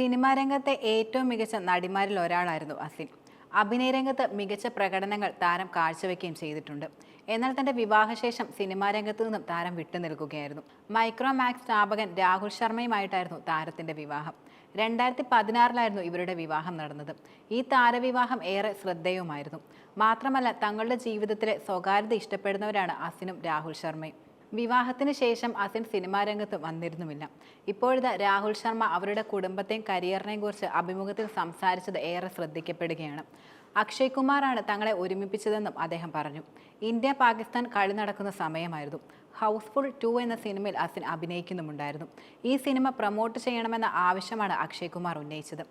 Cinema രംഗത്തെ ഏറ്റവും മികച്ച നടിമാരിൽ ഒരാളായിരുന്നു അസിൻ. അഭിനയ രംഗത്ത് മികച്ച പ്രകടനങ്ങൾ താരം കാഴ്ചവെക്കുകയും ചെയ്തിട്ടുണ്ട്. എന്നാൽ തന്റെ വിവാഹശേഷം സിനിമാ രംഗത്ത് നിന്നും താരം വിട്ടുനിൽക്കുകയായിരുന്നു മൈക്രോമാക്സ് സ്ഥാപകൻ രാഹുൽ ശർമ്മയുമായിട്ടായിരുന്നു താരത്തിന്റെ വിവാഹം. രണ്ടായിരത്തി പതിനാറിലായിരുന്നു ഇവരുടെ വിവാഹം നടന്നത്. ഈ താരവിവാഹം ഏറെ ശ്രദ്ധേയവുമായിരുന്നു. മാത്രമല്ല തങ്ങളുടെ ജീവിതത്തിലെ സ്വകാര്യത ഇഷ്ടപ്പെടുന്നവരാണ് അസിനും രാഹുൽ ശർമ്മയും. വിവാഹത്തിന് ശേഷം അസിൻ സിനിമാ രംഗത്ത് വന്നിരുന്നുമില്ല. ഇപ്പോഴത്തെ രാഹുൽ ശർമ്മ അവരുടെ കുടുംബത്തെയും കരിയറിനെയും കുറിച്ച് അഭിമുഖത്തിൽ സംസാരിച്ചത് ഏറെ ശ്രദ്ധിക്കപ്പെടുകയാണ്. അക്ഷയ് കുമാറാണ് തങ്ങളെ ഒരുമിപ്പിച്ചതെന്നും അദ്ദേഹം പറഞ്ഞു. ഇന്ത്യ പാകിസ്ഥാൻ കളി നടക്കുന്ന സമയമായിരുന്നു. ഹൗസ്ഫുൾ ടു എന്ന സിനിമയിൽ അസിൻ അഭിനയിക്കുന്നുമുണ്ടായിരുന്നു. ഈ സിനിമ പ്രൊമോട്ട് ചെയ്യണമെന്ന ആവശ്യമാണ് അക്ഷയ് കുമാർ ഉന്നയിച്ചത്.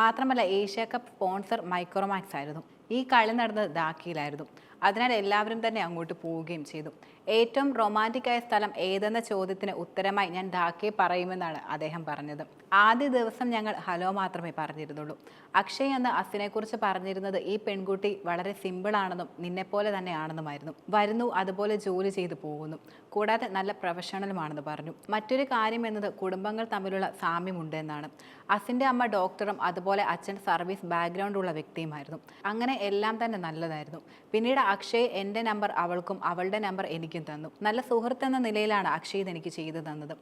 മാത്രമല്ല ഏഷ്യ കപ്പ് സ്പോൺസർ മൈക്രോമാക്സ് ആയിരുന്നു. ഈ കളി നടന്നത് ധാക്കിയിലായിരുന്നു അതിനാൽ എല്ലാവരും തന്നെ അങ്ങോട്ട് പോവുകയും ചെയ്തു. ഏറ്റവും റൊമാന്റിക് ആയ സ്ഥലം ഏതെന്ന ചോദ്യത്തിന് ഉത്തരമായി ഞാൻ ധാക്കയെ പറയുമെന്നാണ് അദ്ദേഹം പറഞ്ഞത്. ആദ്യ ദിവസം ഞങ്ങൾ ഹലോ മാത്രമേ പറഞ്ഞിരുന്നുള്ളൂ. അക്ഷയ് എന്ന് അസിനെക്കുറിച്ച് പറഞ്ഞിരുന്നത് ഈ പെൺകുട്ടി വളരെ സിമ്പിൾ ആണെന്നും നിന്നെപ്പോലെ തന്നെയാണെന്നുമായിരുന്നു. വരുന്നു അതുപോലെ ജോലി ചെയ്തു പോകുന്നു. കൂടാതെ നല്ല പ്രൊഫഷണലുമാണെന്ന് പറഞ്ഞു. മറ്റൊരു കാര്യം എന്നത് കുടുംബങ്ങൾ തമ്മിലുള്ള സാമ്യമുണ്ട് എന്നാണ് അസിന്റെ അമ്മ ഡോക്ടറും അതുപോലെ അച്ഛൻ സർവീസ് ബാക്ക്ഗ്രൗണ്ടുള്ള വ്യക്തിയുമായിരുന്നു. അങ്ങനെ എല്ലാം തന്നെ നല്ലതായിരുന്നു. പിന്നീട് അക്ഷയ് എന്റെ നമ്പർ അവൾക്കും അവളുടെ നമ്പർ എനിക്കും തന്നു. നല്ല സുഹൃത്ത് എന്ന നിലയിലാണ് അക്ഷയ് ഇതെനിക്ക് ചെയ്തു തന്നത്.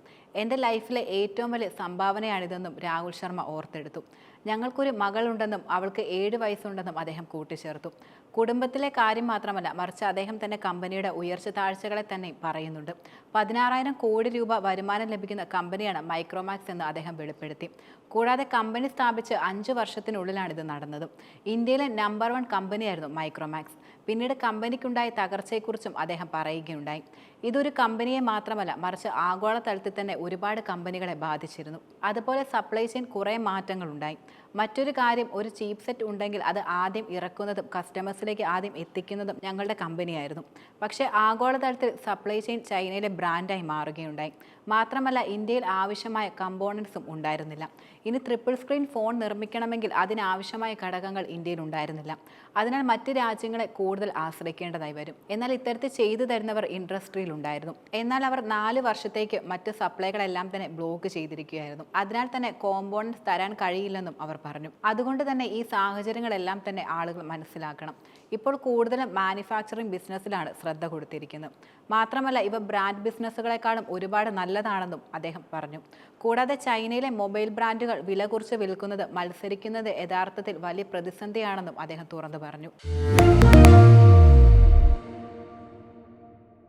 എന്റെ ലൈഫിലെ ഏറ്റവും വലിയ സംഭാവനയാണിതെന്നും രാഹുൽ ശർമ്മ ഓർത്തെടുത്തു. ഞങ്ങൾക്കൊരു മകളുണ്ടെന്നും അവൾക്ക് ഏഴ് വയസ്സുണ്ടെന്നും അദ്ദേഹം കൂട്ടിച്ചേർത്തു. കുടുംബത്തിലെ കാര്യം മാത്രമല്ല മറിച്ച് അദ്ദേഹം തന്നെ കമ്പനിയുടെ ഉയർച്ച താഴ്ചകളെ തന്നെ പറയുന്നുണ്ട്. പതിനാറായിരം കോടി രൂപ വരുമാനം ലഭിക്കുന്ന കമ്പനിയാണ് മൈക്രോമാക്സ് എന്ന് അദ്ദേഹം വെളിപ്പെടുത്തി. കൂടാതെ കമ്പനി സ്ഥാപിച്ച് അഞ്ച് വർഷത്തിനുള്ളിലാണ് ഇത് നടന്നത്. ഇന്ത്യയിലെ നമ്പർ വൺ കമ്പനിയായിരുന്നു മൈക്രോമാക്സ്. പിന്നീട് കമ്പനിക്കുണ്ടായ തകർച്ചയെക്കുറിച്ചും അദ്ദേഹം പറയുകയുണ്ടായി. ഇതൊരു കമ്പനിയെ മാത്രമല്ല മറിച്ച് ആഗോളതലത്തിൽ തന്നെ ഒരുപാട് കമ്പനികളെ ബാധിച്ചിരുന്നു. അതുപോലെ സപ്ലൈ ചെയിൻ കുറേ മാറ്റങ്ങളുണ്ടായി. മറ്റൊരു കാര്യം ഒരു ചീപ്പ് സെറ്റ് ഉണ്ടെങ്കിൽ അത് ആദ്യം ഇറക്കുന്നതും കസ്റ്റമേഴ്സിലേക്ക് ആദ്യം എത്തിക്കുന്നതും ഞങ്ങളുടെ കമ്പനിയായിരുന്നു. പക്ഷേ ആഗോളതലത്തിൽ സപ്ലൈ ചെയിൻ ചൈനയിലെ ബ്രാൻഡായി മാറുകയുണ്ടായി. മാത്രമല്ല ഇന്ത്യയിൽ ആവശ്യമായ കമ്പോണൻസും ഉണ്ടായിരുന്നില്ല. ഇനി ട്രിപ്പിൾ സ്ക്രീൻ ഫോൺ നിർമ്മിക്കണമെങ്കിൽ അതിനാവശ്യമായ ഘടകങ്ങൾ ഇന്ത്യയിൽ ഉണ്ടായിരുന്നില്ല അതിനാൽ മറ്റ് രാജ്യങ്ങളെ കൂടുതൽ ആശ്രയിക്കേണ്ടതായി വരും. എന്നാൽ ഇത്തരത്തിൽ ചെയ്തു തരുന്നവർ ഇൻഡസ്ട്രിയിൽ ഉണ്ടായിരുന്നു. എന്നാൽ അവർ നാല് വർഷത്തേക്ക് മറ്റ് സപ്ലൈകളെല്ലാം തന്നെ ബ്ലോക്ക് ചെയ്തിരിക്കുകയായിരുന്നു. അതിനാൽ തന്നെ കോമ്പോണൻസ് തരാൻ കഴിയില്ലെന്നും അവർ പറഞ്ഞു. അതുകൊണ്ട് തന്നെ ഈ സാഹചര്യങ്ങളെല്ലാം തന്നെ ആളുകൾ മനസ്സിലാക്കണം. ഇപ്പോൾ കൂടുതലും മാനുഫാക്ചറിംഗ് ബിസിനസ്സിലാണ് ശ്രദ്ധ കൊടുത്തിരിക്കുന്നത്. മാത്രമല്ല ഇവ ബ്രാൻഡ് ബിസിനസ്സുകളെക്കാളും ഒരുപാട് നല്ലതാണെന്നും അദ്ദേഹം പറഞ്ഞു. കൂടാതെ ചൈനയിലെ മൊബൈൽ ബ്രാൻഡുകൾ വില കുറിച്ച് വിൽക്കുന്നത് മത്സരിക്കുന്നത് യഥാർത്ഥത്തിൽ വലിയ പ്രതിസന്ധിയാണെന്നും അദ്ദേഹം തുറന്നു പറഞ്ഞു. Thank you.